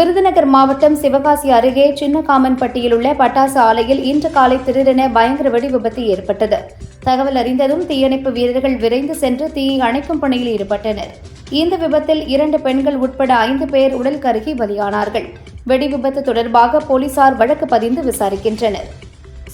விருதுநகர் மாவட்டம் சிவகாசி அருகே சின்னகாமன்பட்டியில் உள்ள பட்டாசு ஆலையில் இன்று காலை திடீரென பயங்கர வெடி விபத்து ஏற்பட்டது. தகவல் அறிந்ததும் தீயணைப்பு வீரர்கள் விரைந்து சென்று தீயை அணைக்கும் பணியில் ஈடுபட்டனர். இந்த விபத்தில் இரண்டு பெண்கள் உட்பட ஐந்து பேர் உடல் கருகி பலியானார்கள். வெடி விபத்து தொடர்பாக போலீசார் வழக்கு பதிந்து விசாரிக்கின்றனர்.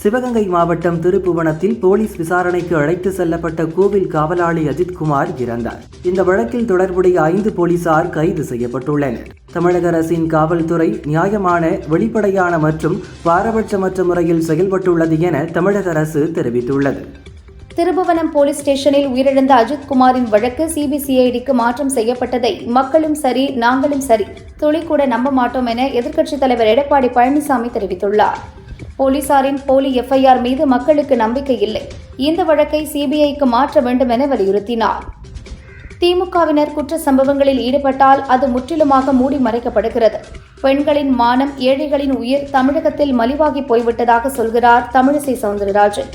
சிவகங்கை மாவட்டம் திருப்புவனத்தில் போலீஸ் விசாரணைக்கு அழைத்து செல்லப்பட்ட கோவில் காவலாளி அஜித்குமார் இறந்தார். இந்த வழக்கில் தொடர்புடைய ஐந்து போலீசார் கைது செய்யப்பட்டுள்ளனர். தமிழக அரசின் காவல்துறை நியாயமான வெளிப்படையான மற்றும் பாரபட்சமற்ற முறையில் செயல்பட்டுள்ளது என தமிழக அரசு தெரிவித்துள்ளது. திருபுவனம் போலீஸ் ஸ்டேஷனில் உயிரிழந்த அஜித்குமாரின் வழக்கு சிபிசிஐடிக்கு மாற்றம் செய்யப்பட்டதை மக்களும் சரி நாங்களும் சரி துளி கூட நம்ப மாட்டோம் என எதிர்க்கட்சித் தலைவர் எடப்பாடி பழனிசாமி தெரிவித்துள்ளார். போலீசாரின் போலி எஃப்ஐஆர் மீது மக்களுக்கு நம்பிக்கை இல்லை. இந்த வழக்கை சிபிஐக்கு மாற்ற வேண்டும் என வலியுறுத்தினார். திமுகவினர் குற்ற சம்பவங்களில் ஈடுபட்டால் அது முற்றிலுமாக மூடி மறைக்கப்படுகிறது. பெண்களின் மானம் ஏழைகளின் உயிர் தமிழகத்தில் மலிவாகி போய்விட்டதாக சொல்கிறார் தமிழிசை சவுந்தரராஜன்.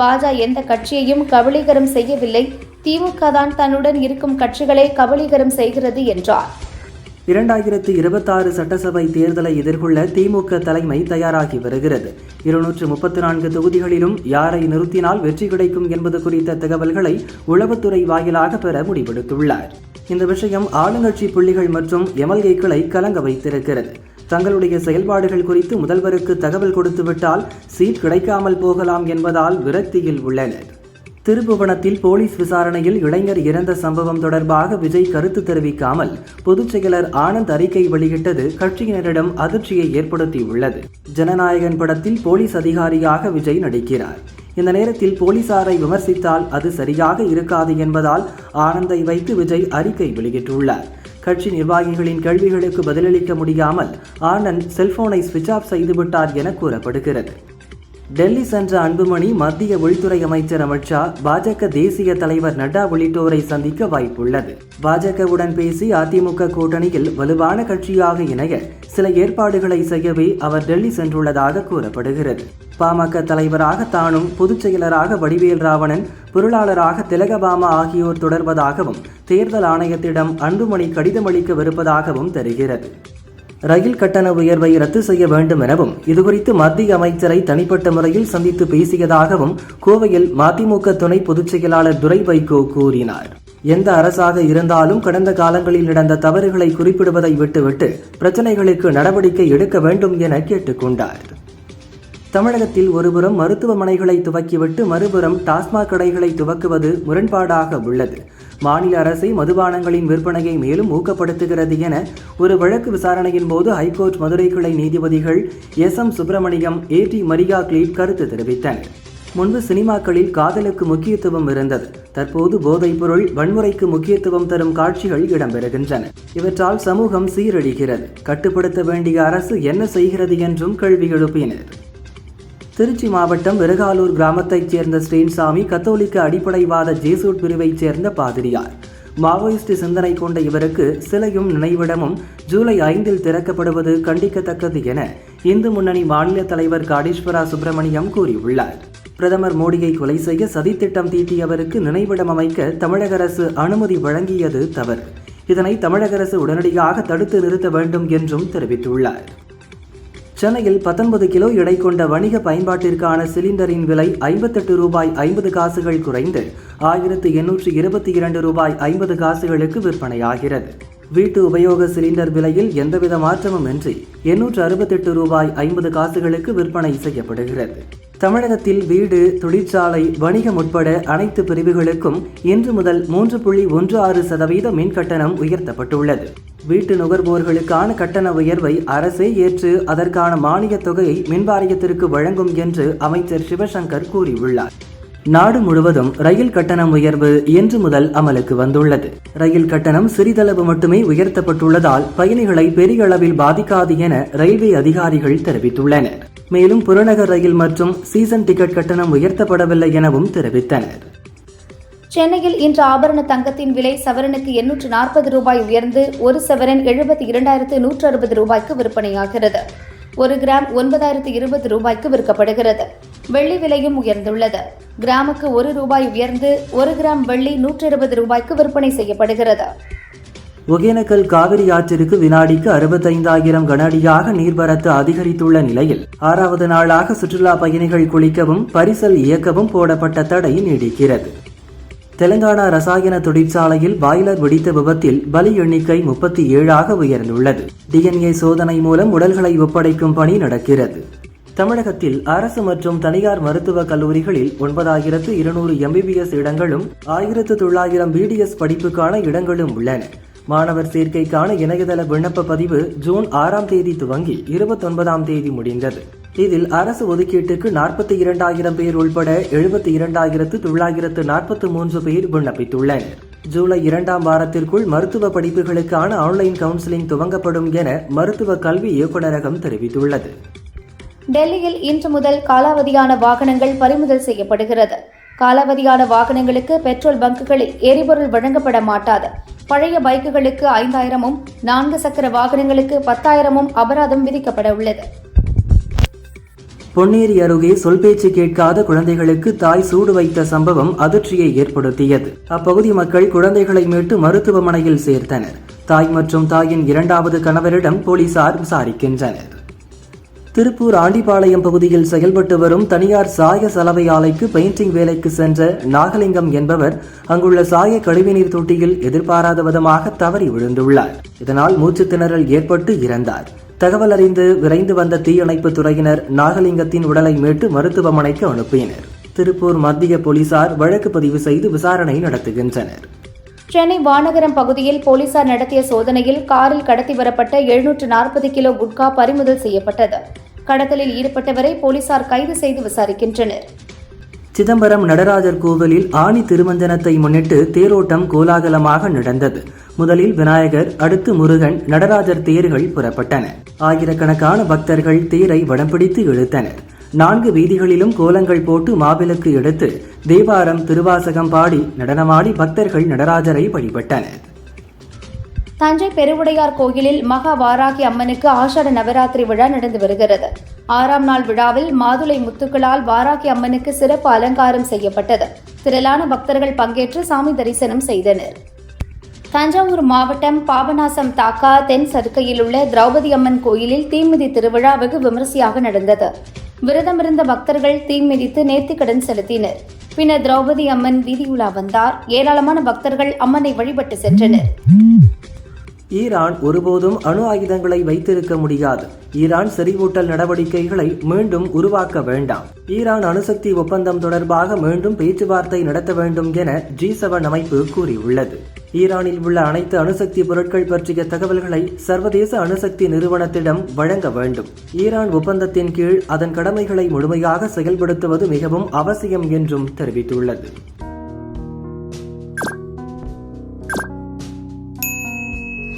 பாஜக எந்த கட்சியையும் கபலீகரம் செய்யவில்லை. திமுக தான் தன்னுடன் இருக்கும் கட்சிகளை கபலீகரம் செய்கிறது என்றார். இரண்டாயிரத்து இருபத்தாறு சட்டசபை தேர்தலை எதிர்கொள்ள திமுக தலைமை தயாராகி வருகிறது. இருநூற்று முப்பத்தி நான்கு தொகுதிகளிலும் யாரை நிறுத்தினால் வெற்றி கிடைக்கும் என்பது குறித்த தகவல்களை உளவுத்துறை வாயிலாக பெற முடிவெடுத்துள்ளார். இந்த விஷயம் ஆளுங்கட்சி புள்ளிகள் மற்றும் எம்எல்ஏக்களை கலங்க வைத்திருக்கிறது. தங்களுடைய செயல்பாடுகள் குறித்து முதல்வருக்கு தகவல் கொடுத்துவிட்டால் சீட் கிடைக்காமல் போகலாம் என்பதால் விரக்தியில் உள்ளனர். திருப்புவனத்தில் போலீஸ் விசாரணையில் இளைஞர் இறந்த சம்பவம் தொடர்பாக விஜய் கருத்து தெரிவிக்காமல் பொதுச் செயலர் ஆனந்த் அறிக்கை வெளியிட்டது கட்சியினரிடம் அதிர்ச்சியை ஏற்படுத்தியுள்ளது. ஜனநாயகன் படத்தில் போலீஸ் அதிகாரியாக விஜய் நடிக்கிறார். இந்த நேரத்தில் போலீசாரை விமர்சித்தால் அது சரியாக இருக்காது என்பதால் ஆனந்தை வைத்து விஜய் அறிக்கை வெளியிட்டுள்ளார். கட்சி நிர்வாகிகளின் கேள்விகளுக்கு பதிலளிக்க முடியாமல் ஆனந்த் செல்போனை சுவிட்ச் ஆஃப் செய்துவிட்டார் என கூறப்படுகிறது. டெல்லி சென்ற அன்புமணி மத்திய உள்துறை அமைச்சர் அமித்ஷா பாஜக தேசிய தலைவர் நட்டா உள்ளிட்டோரை சந்திக்க வாய்ப்புள்ளது. பாஜகவுடன் பேசி அதிமுக கூட்டணியில் வலுவான கட்சியாக இணைய சில ஏற்பாடுகளை செய்யவே அவர் டெல்லி சென்றுள்ளதாக கூறப்படுகிறது. பாமக தலைவராக தானும் பொதுச் செயலராக வடிவேல் ராவணன் பொருளாளராக திலகபாமா ஆகியோர் தொடர்வதாகவும் தேர்தல் ஆணையத்திடம் அன்புமணி கடிதமளிக்கவிருப்பதாகவும் தெரிகிறது. ரயில் கட்டண உயர்வை ரத்து செய்ய வேண்டும் எனவும் இதுகுறித்து மத்திய அமைச்சரை தனிப்பட்ட முறையில் சந்தித்து பேசியதாகவும் கோவையில் மதிமுக துணை பொதுச் செயலாளர் துரை வைகோ கூறினார். எந்த அரசாக இருந்தாலும் கடந்த காலங்களில் நடந்த தவறுகளை குறிப்பிடுவதை விட்டுவிட்டு பிரச்சனைகளுக்கு நடவடிக்கை எடுக்க வேண்டும் என கேட்டுக்கொண்டார். தமிழகத்தில் ஒருபுறம் மருத்துவமனைகளை துவக்கிவிட்டு மறுபுறம் டாஸ்மாக் கடைகளை துவக்குவது முரண்பாடாக உள்ளது. மாநில அரசை மதுபானங்களின் விற்பனையை மேலும் ஊக்கப்படுத்துகிறது என ஒரு வழக்கு விசாரணையின் போது ஹைகோர்ட் மதுரை கிளை நீதிபதிகள் S M Subramaniam A D Maria Clete கருத்து தெரிவித்தனர். முன்பு சினிமாக்களில் காதலுக்கு முக்கியத்துவம் இருந்தது. தற்போது போதைப்பொருள் வன்முறைக்கு முக்கியத்துவம் தரும் காட்சிகள் இடம்பெறுகின்றன. இவற்றால் சமூகம் சீரழிகிறது. கட்டுப்படுத்த வேண்டிய அரசு என்ன செய்கிறது என்றும் கேள்வி எழுப்பினர். திருச்சி மாவட்டம் விருகாலூர் கிராமத்தைச் சேர்ந்த ஸ்ரீன்சாமி கத்தோலிக்க அடிப்படைவாத ஜேசூட் பிரிவைச் சேர்ந்த பாதிரியார். மாவோயிஸ்ட் சிந்தனை கொண்ட இவருக்கு சிலையும் நினைவிடமும் ஜூலை ஐந்தில் திறக்கப்படுவது கண்டிக்கத்தக்கது என இந்து முன்னணி மாநில தலைவர் காடீஸ்வரா சுப்பிரமணியம் கூறியுள்ளார். பிரதமர் மோடியை கொலை செய்ய சதித்திட்டம் தீட்டியவருக்கு நினைவிடம் அமைக்க தமிழக அரசு அனுமதி வழங்கியது தவறு. இதனை தமிழக அரசு உடனடியாக தடுத்து நிறுத்த வேண்டும் என்றும் தெரிவித்துள்ளார். சென்னையில் பத்தொன்பது கிலோ எடை கொண்ட வணிக பயன்பாட்டிற்கான சிலிண்டரின் விலை ஐம்பத்தெட்டு ரூபாய் ஐம்பது காசுகள் குறைந்து ஆயிரத்து எண்ணூற்று இருபத்தி இரண்டு ரூபாய் ஐம்பது காசுகளுக்கு விற்பனையாகிறது. வீட்டு உபயோக சிலிண்டர் விலையில் எந்தவித மாற்றமும் இன்றி எண்ணூற்று அறுபத்தெட்டு ரூபாய் ஐம்பது காசுகளுக்கு விற்பனை செய்யப்படுகிறது. தமிழகத்தில் வீடு தொழிற்சாலை வணிகம் உட்பட அனைத்து பிரிவுகளுக்கும் இன்று முதல் மூன்று புள்ளி ஒன்று ஆறு சதவீத மின் கட்டணம் உயர்த்தப்பட்டுள்ளது. வீட்டு நுகர்வோர்களுக்கான கட்டண உயர்வை அரசே ஏற்று அதற்கான மானியத் தொகையை மின்வாரியத்திற்கு வழங்கும் என்று அமைச்சர் சிவசங்கர் கூறியுள்ளார். நாடு முழுவதும் ரயில் கட்டணம் உயர்வு இன்று முதல் அமலுக்கு வந்துள்ளது. ரயில் கட்டணம் சிறிதளவு மட்டுமே உயர்த்தப்பட்டுள்ளதால் பயணிகளை பெரிய அளவில் பாதிக்காது என ரயில்வே அதிகாரிகள் தெரிவித்துள்ளனர். மேலும் புறநகர் ரயில் மற்றும் சீசன் டிக்கெட் கட்டணம் உயர்த்தப்படவில்லை எனவும் தெரிவித்தனர். சென்னையில் இன்று ஆபரண தங்கத்தின் விலை சவரனுக்கு எண்ணூற்று நாற்பது ரூபாய் உயர்ந்து ஒரு சவரன் எழுபத்தி இரண்டாயிரத்து நூற்று அறுபது ரூபாய்க்கு விற்பனையாகிறது. ஒரு கிராம் ஒன்பதாயிரத்து இருபது ரூபாய்க்கு விற்கப்படுகிறது. வெள்ளி விலையும் உயர்ந்துள்ளது. கிராமுக்கு ஒரு ரூபாய் உயர்ந்து ஒரு கிராம் வெள்ளி நூற்று இருபது ரூபாய்க்கு விற்பனை செய்யப்படுகிறது. ஒகேனக்கல் காவிரி ஆற்றிற்கு வினாடிக்கு அறுபத்தைந்தாயிரம் கனஅடியாக நீர்வரத்து அதிகரித்துள்ள நிலையில் ஆறாவது நாளாக சுற்றுலா பயணிகள் குளிக்கவும் பரிசல் இயக்கவும் போடப்பட்ட தடை நீடிக்கிறது. தெலங்கானா ரசாயன தொழிற்சாலையில் பாய்லர் வெடித்த விபத்தில் பலி எண்ணிக்கை முப்பத்தி ஏழாக உயர்ந்துள்ளது. டிஎன்ஏ சோதனை மூலம் உடல்களை ஒப்படைக்கும் பணி நடக்கிறது. தமிழகத்தில் அரசு மற்றும் தனியார் மருத்துவக் கல்லூரிகளில் ஒன்பதாயிரத்து இருநூறு எம்பிபிஎஸ் இடங்களும் ஆயிரத்து தொள்ளாயிரம் பிடிஎஸ் படிப்புக்கான இடங்களும் உள்ளன. மாணவர் சேர்க்கைக்கான இணையதள விண்ணப்ப பதிவு ஜூன் ஆறாம் தேதி துவங்கி இருபத்தொன்பதாம் தேதி முடிந்தது. இதில் அரசு ஒதுக்கீட்டுக்கு நாற்பத்தி இரண்டாயிரம் பேர் உள்பட எழுபத்தி இரண்டாயிரத்து தொள்ளாயிரத்து நாற்பத்தி மூன்று பேர் விண்ணப்பித்துள்ளனர். ஜூலை இரண்டாம் வாரத்திற்குள் மருத்துவ படிப்புகளுக்கான ஆன்லைன் கவுன்சிலிங் துவங்கப்படும் என மருத்துவ கல்வி இயக்குநரகம் தெரிவித்துள்ளது. டெல்லியில் இன்று முதல் காலாவதியான வாகனங்கள் பறிமுதல் செய்யப்படுகிறது. காலாவதியான வாகனங்களுக்கு பெட்ரோல் பங்குகளில் எரிபொருள் வழங்கப்பட மாட்டாது. பழைய பைக்குகளுக்கு ஐந்தாயிரமும் நான்கு சக்கர வாகனங்களுக்கு பத்தாயிரமும் அபராதம் விதிக்கப்பட உள்ளது. பொன்னேரி அருகே சொல் பேச்சு கேட்காத குழந்தைகளுக்கு தாய் சூடு வைத்த சம்பவம் அதிர்ச்சியை ஏற்படுத்தியது. அப்பகுதி மக்கள் குழந்தைகளை மீட்டு மருத்துவமனையில் சேர்த்தனர். தாய் மற்றும் தாயின் இரண்டாவது கணவரிடம் போலீசார் விசாரிக்கின்றனர். திருப்பூர் ஆண்டிபாளையம் பகுதியில் செயல்பட்டு வரும் தனியார் சாய சலவை ஆலைக்கு பெயிண்டிங் வேலைக்கு சென்ற நாகலிங்கம் என்பவர் அங்குள்ள சாய கழிவுநீர் தொட்டியில் எதிர்பாராத விதமாக தவறி விழுந்துள்ளார். இதனால் மூச்சு திணறல் ஏற்பட்டு இறந்தார். தகவல் அறிந்து விரைந்து வந்த தீயணைப்பு துறையினர் நாகலிங்கத்தின் உடலை மீட்டு மருத்துவமனைக்கு அனுப்பினர். திருப்பூர் மத்திய போலீசார் வழக்கு பதிவு செய்து விசாரணை நடத்துகின்றனர். சென்னை வானகரம் பகுதியில் போலீசார் நடத்திய சோதனையில் காரில் கடத்தி வரப்பட்ட எழுநூற்று நாற்பது கிலோ குட்கா பறிமுதல் செய்யப்பட்டது. கடத்தலில் ஈடுபட்டவரை போலீசார் கைது செய்து விசாரிக்கின்றனர். சிதம்பரம் நடராஜர் கோவிலில் ஆணி திருமஞ்சனத்தை முன்னிட்டு தேரோட்டம் கோலாகலமாக நடந்தது. முதலில் விநாயகர் அடுத்து முருகன் நடராஜர் தேர்கள் புறப்பட்டன. ஆயிரக்கணக்கான பக்தர்கள் தேரை வடம் பிடித்து இழுத்தனர். நான்கு வீதிகளிலும் கோலங்கள் போட்டு மாவிளக்கு எடுத்து தேவாரம் திருவாசகம் பாடி நடனமாடி பக்தர்கள் நடராஜரை வழிபட்டனர். தஞ்சை பெருவுடையார் கோயிலில் மகா வாராகி அம்மனுக்கு ஆஷாட நவராத்திரி விழா நடந்து வருகிறது. ஆறாம் நாள் விழாவில் மாதுளை முத்துக்களால் வாராகி அம்மனுக்கு சிறப்பு அலங்காரம் செய்யப்பட்டது. திரளான பக்தர்கள் பங்கேற்று சாமி தரிசனம் செய்தனர். தஞ்சாவூர் மாவட்டம் பாபநாசம் தாக்கா தென் சருக்கையில் உள்ள திரௌபதி அம்மன் கோயிலில் தீமிதி திருவிழா வெகு விமரிசையாக நடந்தது. விரதமிருந்த பக்தர்கள் தீமிதித்து நேர்த்திக்கடன் செலுத்தினர். பின்னர் திரௌபதி அம்மன் வீதியுலா வந்தார். ஏராளமான பக்தர்கள் அம்மனை வழிபட்டு சென்றனர். ஈரான் ஒருபோதும் அணு ஆயுதங்களை வைத்திருக்க முடியாது. ஈரான் செறிவூட்டல் நடவடிக்கைகளை மீண்டும் உருவாக்க வேண்டாம். ஈரான் அணுசக்தி ஒப்பந்தம் தொடர்பாக மீண்டும் பேச்சுவார்த்தை நடத்த வேண்டும் என ஜி செவன் அமைப்பு கூறியுள்ளது. ஈரானில் உள்ள அனைத்து அணுசக்தி பொருட்கள் பற்றிய தகவல்களை சர்வதேச அணுசக்தி நிறுவனத்திடம் வழங்க வேண்டும். ஈரான் ஒப்பந்தத்தின் கீழ் அதன் கடமைகளை முழுமையாக செயல்படுத்துவது மிகவும் அவசியம் என்றும் தெரிவித்துள்ளது.